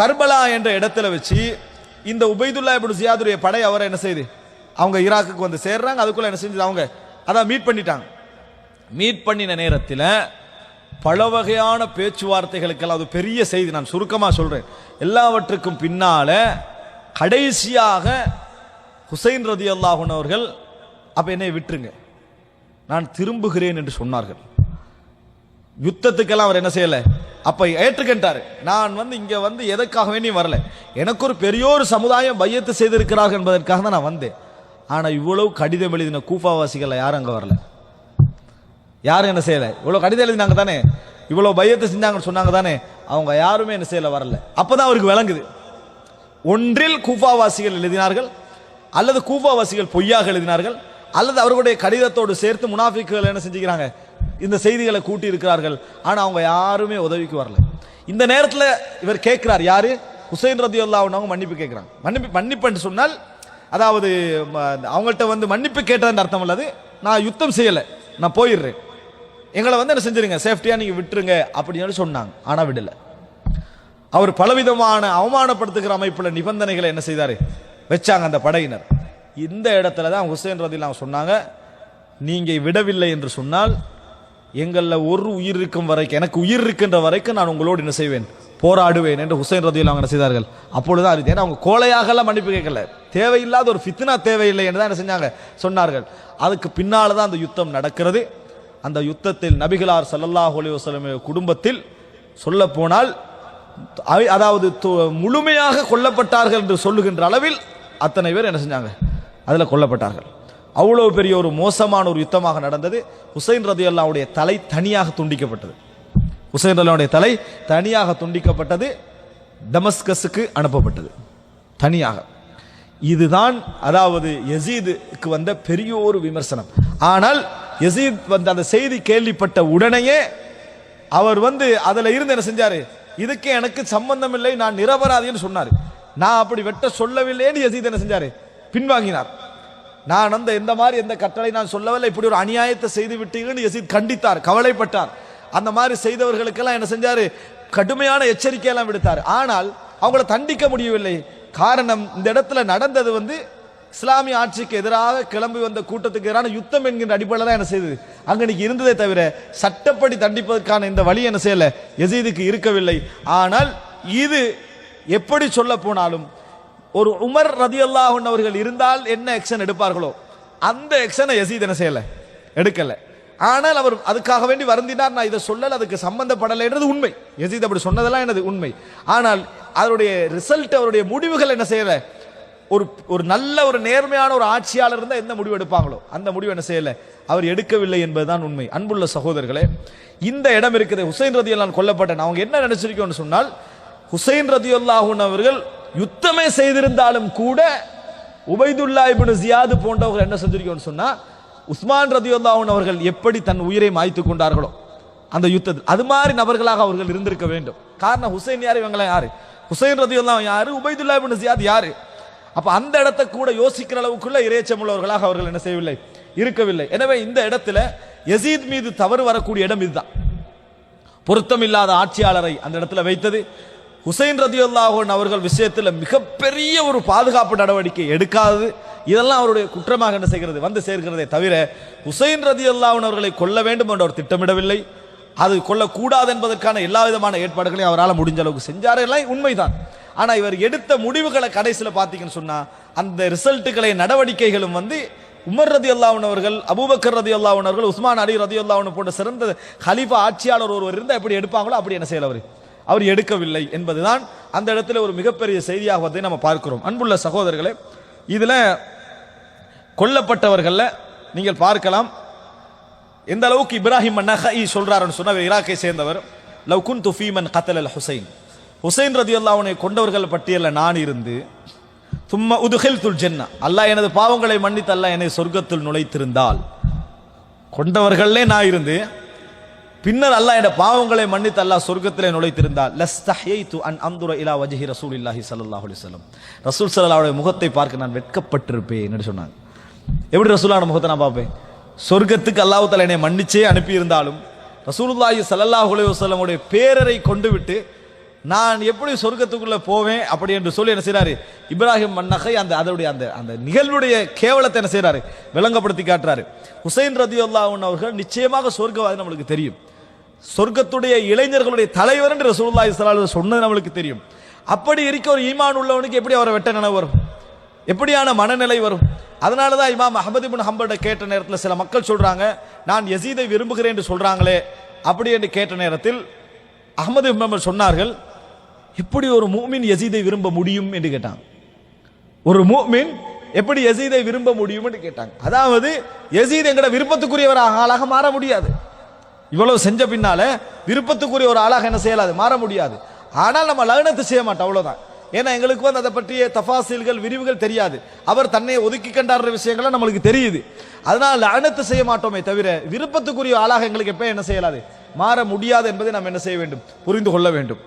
Karbala என்ற இடத்துல வச்சு இந்த உபைதுல்லா இப்படி ஜியாதுடைய படை அவரை என்ன செய்யுது அவங்க ஈராக்குக்கு வந்து சேர்றாங்க. அதுக்குள்ள என்ன செஞ்சது? அவங்க அதான் மீட் பண்ணிட்டாங்க. மீட் பண்ணின நேரத்தில் பல வகையான பேச்சுவார்த்தைகளுக்கெல்லாம் அது பெரிய செய்தி. நான் சுருக்கமாக சொல்கிறேன் எல்லாவற்றுக்கும் பின்னால் கடைசியாக ஹுசைன் ரதி அல்லாஹன் அவர்கள் அப்போ என்னை விட்டுருங்க. நான் திரும்புகிறேன் என்று சொன்னார்கள். யுத்தத்துக்கெல்லாம் அவர் என்ன செய்யலை? அப்போ ஏற்றுக்கின்றாரு நான் வந்து இங்கே வந்து எதற்காக வேண்டியும் வரல? எனக்கு ஒரு பெரியோர் சமுதாயம் பையத்து செய்திருக்கிறார்கள் என்பதற்காக தான் நான் வந்தேன். ஆனால் இவ்வளவு கடிதம் எழுதின கூஃபாவாசிகள் யாரும் அங்கே வரல. யாரும் என்ன செய்யலை? இவ்வளோ கடிதம் எழுதினாங்க தானே? இவ்வளோ பையத்தை செஞ்சாங்கன்னு சொன்னாங்க தானே? அவங்க யாருமே என்ன செய்யல வரல. அப்பதான் அவருக்கு விளங்குது. ஒன்றில் கூஃபாவாசிகள் எழுதினார்கள் அல்லது கூஃபாவாசிகள் பொய்யாக எழுதினார்கள் அல்லது அவர்களுடைய கடிதத்தோடு சேர்த்து முனாஃபிக்குகள் என்ன செஞ்சுக்கிறாங்க? இந்த செய்திகளை கூட்டி இருக்கிறார்கள் ஆனால் அவங்க யாருமே உதவிக்கு வரல. இந்த நேரத்தில் இவர் கேட்கிறார் யாரு? ஹுசைன் ரதி அவங்க மன்னிப்பு கேட்குறாங்க. மன்னிப்பு மன்னிப்புன்னு சொன்னால் அதாவது அவங்கள்ட்ட வந்து மன்னிப்பு கேட்டதுன்னு அர்த்தம் இல்லது நான் யுத்தம் செய்யலை. நான் போயிடுறேன். எங்களை வந்து என்ன செஞ்சிருங்க? சேஃப்டியா நீங்க விட்டுருங்க அப்படின்னு சொல்லி சொன்னாங்க. ஆனால் விடல. அவர் பலவிதமான அவமானப்படுத்துகிற அமைப்புல நிபந்தனைகளை என்ன செய்தாரு? வச்சாங்க அந்த படையினர். இந்த இடத்துல தான் ஹுசைன் ரதிலாம் சொன்னாங்க நீங்க விடவில்லை என்று சொன்னால் எங்களில் ஒரு உயிர் இருக்கும் வரைக்கும் எனக்கு உயிர் இருக்கின்ற வரைக்கும் நான் உங்களோடு என்ன செய்வேன்? போராடுவேன் என்று ஹுசைன் ரதியில் அவங்க என்ன செய்தார்கள். அப்பொழுது அறிவித்து ஏன்னா அவங்க கோலையாகலாம் மன்னிப்பு கேட்கல. தேவையில்லாத ஒரு ஃபித்னா தேவையில்லை என்று தான் என்ன செஞ்சாங்க? சொன்னார்கள். அதுக்கு பின்னால் தான் அந்த யுத்தம் நடக்கிறது. அந்த யுத்தத்தில் நபிகளார் சல்லல்லாஹ் அலைஹி குடும்பத்தில் சொல்ல போனால் அதாவது து- முழுமையாக கொல்லப்பட்டார்கள் என்று சொல்லுகின்ற அளவில் அத்தனை பேர் என்ன செஞ்சாங்க? அதில் கொல்லப்பட்டார்கள். அவ்வளவு பெரிய ஒரு மோசமான ஒரு யுத்தமாக நடந்தது. ஹுசைன் ரதி அல்லாவுடைய தலை தனியாக துண்டிக்கப்பட்டது. ஹுசைன் ரல்லாவுடைய தலை தனியாக துண்டிக்கப்பட்டது. டமஸ்கஸுக்கு அனுப்பப்பட்டது. தனியாக. இதுதான் அதாவது எசீதுக்கு வந்த பெரிய ஒரு விமர்சனம். ஆனால் எசீத் வந்து அந்த செய்தி கேள்விப்பட்ட உடனேயே அவர் வந்து அதில் இருந்து என்ன செஞ்சாரு? இதுக்கு எனக்கு சம்பந்தம் இல்லை நான் நிரபராதின்னு சொன்னார். நான் அப்படி வெட்ட சொல்லவில்லைன்னு எசீத் என்ன செஞ்சாரு? பின்வாங்கினார். நான் அந்த எந்த மாதிரி எந்த கட்டளை நான் சொல்லவில்லை. இப்படி ஒரு அநியாயத்தை செய்து விட்டீங்கன்னு யசீத் கண்டித்தார் கவலைப்பட்டார். அந்த மாதிரி செய்தவர்களுக்கெல்லாம் என்ன செஞ்சார்? கடுமையான எச்சரிக்கையெல்லாம் விடுத்தார். ஆனால் அவங்கள தண்டிக்க முடியவில்லை. காரணம் இந்த இடத்துல நடந்தது வந்து இஸ்லாமிய ஆட்சிக்கு எதிராக கிளம்பி வந்த கூட்டத்துக்கு எதிரான யுத்தம் என்கின்ற அடிப்படையில் தான் என்ன செய்தது? அங்கே இன்னைக்கு இருந்ததே தவிர சட்டப்படி தண்டிப்பதற்கான இந்த வழி என்ன செய்யலை? எசீதுக்கு இருக்கவில்லை. ஆனால் இது எப்படி சொல்ல போனாலும் ஒரு உமர் ரதியல்லாஹன் அவர்கள் இருந்தால் என்ன எக்ஷன் எடுப்பார்களோ அந்த எக்ஷனை யசீத் என்ன செய்யலை? எடுக்கலை. ஆனால் அவர் அதுக்காக வேண்டி வருந்தினார் நான் இதை சொல்லல அதுக்கு சம்பந்தப்படலைன்றது உண்மை. யசீத் அப்படி சொன்னதெல்லாம் எனது உண்மை. ஆனால் அவருடைய ரிசல்ட் அவருடைய முடிவுகள் என்ன செய்யலை? ஒரு ஒரு நல்ல ஒரு நேர்மையான ஒரு ஆட்சியாளர் இருந்தால் எந்த முடிவு எடுப்பாங்களோ அந்த முடிவு என்ன செய்யலை? அவர் எடுக்கவில்லை என்பதுதான் உண்மை. அன்புள்ள சகோதரர்களே இந்த இடம் இருக்குது. ஹுசைன் ரதி கொல்லப்பட்டேன். அவங்க என்ன நினைச்சிருக்கோம்னு சொன்னால் ஹுசைன் ரதியுல்லாஹூன் அவர்கள் யுத்தமே செய்திருந்தாலும் கூட உபைதுல்லா இபின் ஜியாது போன்றவர்கள் என்ன செஞ்சிருக்கோம்னு சொன்னா உஸ்மான் ரதி அவர்கள் எப்படி தன் உயிரை மாய்த்து கொண்டார்களோ அந்த யுத்தத்தில். அது மாதிரி நபர்களாக அவர்கள் இருந்திருக்க வேண்டும். காரணம் ஹுசைன் யார் இவங்கள யாரு? ஹுசைன் ரதி யாரு உபைதுல்லா இபின் ஜியாத் யாரு? அப்ப அந்த இடத்தை கூட யோசிக்கிற அளவுக்குள்ள இறைச்சம் உள்ளவர்களாக அவர்கள் என்ன செய்யவில்லை? இருக்கவில்லை. எனவே இந்த இடத்துல எசீத் மீது தவறு வரக்கூடிய இடம் இதுதான். பொருத்தமில்லாத ஆட்சியாளரை அந்த இடத்துல வைத்தது. ஹுசைன் ரதியுல்லாஹன் அவர்கள் விஷயத்தில் மிகப்பெரிய ஒரு பாதுகாப்பு நடவடிக்கை எடுக்காது இதெல்லாம் அவருடைய குற்றமாக என்ன செய்கிறது? வந்து சேர்கிறதே தவிர ஹுசைன் ரதியுல்லாஹன் அவர்களை கொல்ல வேண்டும் என்று அவர் திட்டமிடவில்லை. அது கொல்லக்கூடாது என்பதற்கான எல்லா விதமான ஏற்பாடுகளையும் அவரால் முடிஞ்ச அளவுக்கு செஞ்சார் எல்லாம் உண்மைதான். ஆனால் இவர் எடுத்த முடிவுகளை கடைசியில் பார்த்தீங்கன்னு சொன்னால் அந்த ரிசல்ட்டுகளை நடவடிக்கைகளும் வந்து உமர் ரதி அல்லாவுனவர்கள் அவர்கள் அபூபக்கர் ரதி அல்லாவுனவர்கள் அவர்கள் உஸ்மான் அலி ரதி அல்லாஹன் போன்ற சிறந்த ஹலீஃபா ஆட்சியாளர் ஒருவர் இருந்தால் எப்படி எடுப்பாங்களோ அப்படி என்ன செய்யல அவர்? அவர் எடுக்கவில்லை என்பதுதான் அந்த இடத்துல ஒரு மிகப்பெரிய செய்தியாக நம்ம பார்க்கிறோம். அன்புள்ள சகோதரர்களே இதில் கொல்லப்பட்டவர்களில் நீங்கள் பார்க்கலாம். எந்த அளவுக்கு இப்ராஹிம் நஹி சொல்றாருன்னு சொன்ன இராக்கை ஈராக்கை சேர்ந்தவர். லவ் குன் துஃபீமன் கத்தல் அல் ஹுசைன். ஹுசைன் ரதி அல்லாஹனை கொண்டவர்கள் பட்டியலில் நான் இருந்து தும்ம உதுகில் துல் ஜென்னா. அல்லாஹ் எனது பாவங்களை மன்னித்து அல்லாஹ் என்னை சொர்க்கத்தில் நுழைத்திருந்தால். கொண்டவர்களே நான் இருந்து பின்னர் அல்லாஹ் என் பாவங்களை மன்னித்து அல்லாஹ் சொர்க்கத்திலே நுழைத்திருந்தால் லஸ்தஹ்யைது அன் அந்துர இலா வஜஹி ரசூல் இல்லாஹி சல்லாஹ் வஸல்லம். ரசூல் சல்லாவுடைய முகத்தை பார்க்க நான் வெட்கப்பட்டிருப்பேன் என்று சொன்னாங்க. எப்படி ரசூலான முகத்தை நான் பார்ப்பேன்? சொர்க்கத்துக்கு அல்லாஹ் தலை என்னை மன்னிச்சே அனுப்பி இருந்தாலும் ரசூலுல்லாஹி ஸல்லல்லாஹு அலைஹி பேரரை கொண்டு விட்டு நான் எப்படி சொர்க்கத்துக்குள்ளே போவேன் அப்படி என்று சொல்லி என்ன செய்கிறாரு இப்ராஹிம் மன்னகை அந்த அதனுடைய அந்த அந்த நிகழ்வுடைய கேவலத்தை என்ன செய்கிறாரு விளங்கப்படுத்தி காட்டுறாரு. ஹுசைன் ரதியுல்லாவுன் அவர்கள் நிச்சயமாக சொர்க்கவாதி நம்மளுக்கு தெரியும். சொர்க்கத்துடைய இளைஞர்களுடைய தலைவர் என்று ரசூல்லா ஸல்லல்லாஹு சொன்னது நம்மளுக்கு தெரியும். அப்படி இருக்க ஒரு ஈமான் உள்ளவனுக்கு எப்படி அவரை வெட்ட நினைவு வரும்? எப்படியான மனநிலை வரும்? அதனால தான் இமாம் அஹமது இப்னு ஹம்பல்ட கேட்ட நேரத்தில் சில மக்கள் சொல்றாங்க நான் எசீதை விரும்புகிறேன் என்று சொல்றாங்களே அப்படி என்று கேட்ட நேரத்தில் அகமது இப்னு சொன்னார்கள் எப்படி ஒரு மூமின் எசீதை விரும்ப முடியும்? என்று கேட்டாங்க. ஒரு மூமின் எப்படி எசீதை விரும்ப முடியும் என்று கேட்டாங்க. அதாவது எசீத் எங்கட விருப்பத்துக்குரியவராக ஆளாக மாற முடியாது. இவ்வளவு செஞ்ச பின்னால விருப்பத்துக்குரிய ஒரு ஆளாக என்ன செய்யலாது? மாற முடியாது. ஆனால் நம்ம லக்னத்தை செய்ய மாட்டோம் அவ்வளவுதான். ஏன்னா எங்களுக்கு வந்து அதை பற்றிய தஃபாசில்கள் விரிவுகள் தெரியாது. அவர் தன்னை ஒதுக்கி கண்டாடுற விஷயங்கள்லாம் நம்மளுக்கு தெரியுது. அதனால் லக்னத்தை செய்ய மாட்டோமே தவிர விருப்பத்துக்குரிய ஆளாக எங்களுக்கு எப்ப என்ன செய்யலாது? மாற முடியாது என்பதை நாம் என்ன செய்ய வேண்டும்? புரிந்து கொள்ள வேண்டும்.